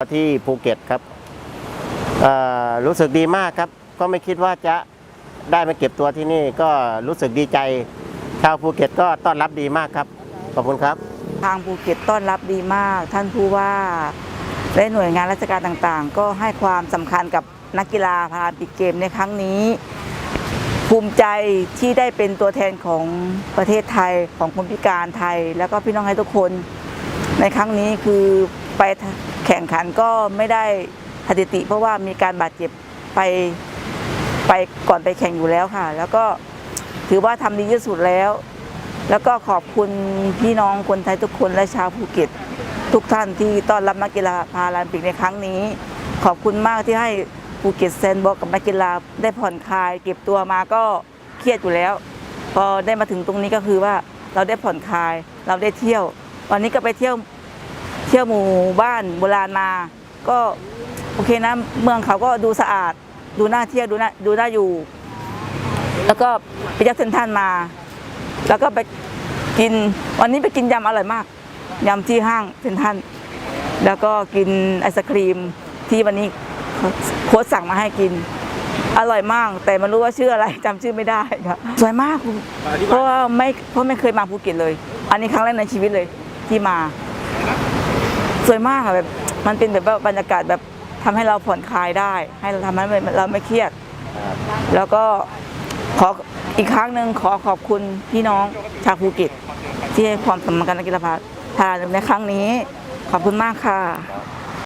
ที่ภูเก็ตครับรู้สึกดีมากครับ ก็ไม่คิดว่าจะได้มาเก็บตัวที่นี่ก็รู้สึกดีใจชาวภูเก็ตก็ต้อนรับดีมากครับ ขอบคุณครับ ทางภูเก็ตต้อนรับดีมาก ท่านผู้ว่าและหน่วยงานราชการต่างๆ ก็ให้ความสำคัญกับนักกีฬาพาราลิมปิกเกมในครั้งนี้ ภูมิใจที่ได้เป็นตัวแทนของประเทศไทยของคนพิการไทย แล้วก็พี่น้องให้ทุกคนในครั้งนี้คือ ไปแข่งขันก็ไม่ได้สถิติ เพราะว่ามีการบาดเจ็บไปไปก่อนไปแข่งอยู่แล้วค่ะ แล้วก็ถือว่าทำดีที่สุดแล้ว แล้วก็ขอบคุณพี่น้องคนไทยทุกคนและชาวภูเก็ต ทุกท่านที่ต้อนรับนักกีฬาพาราลิมปิกในครั้งนี้ ขอบคุณมากที่ให้ภูเก็ตแซนด์บ็อกกับนักกีฬาได้ผ่อนคลาย เก็บตัวมาก็เครียดอยู่แล้ว พอได้มาถึงตรงนี้ก็คือว่าเราได้ผ่อนคลาย เราได้เที่ยว วันนี้ก็ไปเที่ยว เที่ยวหมู่บ้านโบราณมา ก็โอเคนะเมืองเขาก็ดูสะอาด ดูน่าเที่ยวดูน่าดูน่าอยู่ แล้วก็ไปเที่ยวเซนทรันมา แล้วก็ไปกินวันนี้ไปกินยำอร่อยมากยำที่ห้างเซนทรันแล้วก็กินไอศครีมที่วันนี้โค้ชสั่งมาให้กินอร่อยมาก แต่ไม่รู้ว่าชื่ออะไรจำชื่อไม่ได้ครับสวยมากเพราะไม่เพราะไม่เคยมาภูเก็ตเลย อันนี้ครั้งแรกในชีวิตเลยที่มา สวยมากอะแบบมันเป็นแบบว่าบรรยากาศแบบทำให้เราผ่อนคลายได้ ให้เราทำให้เราไม่เครียด แล้วก็ขออีกครั้งหนึ่งขอขอบคุณพี่น้องชาวภูเก็ตที่ให้ความสำคัญกับนักกีฬาพาราในครั้งนี้ ขอบคุณมากค่ะ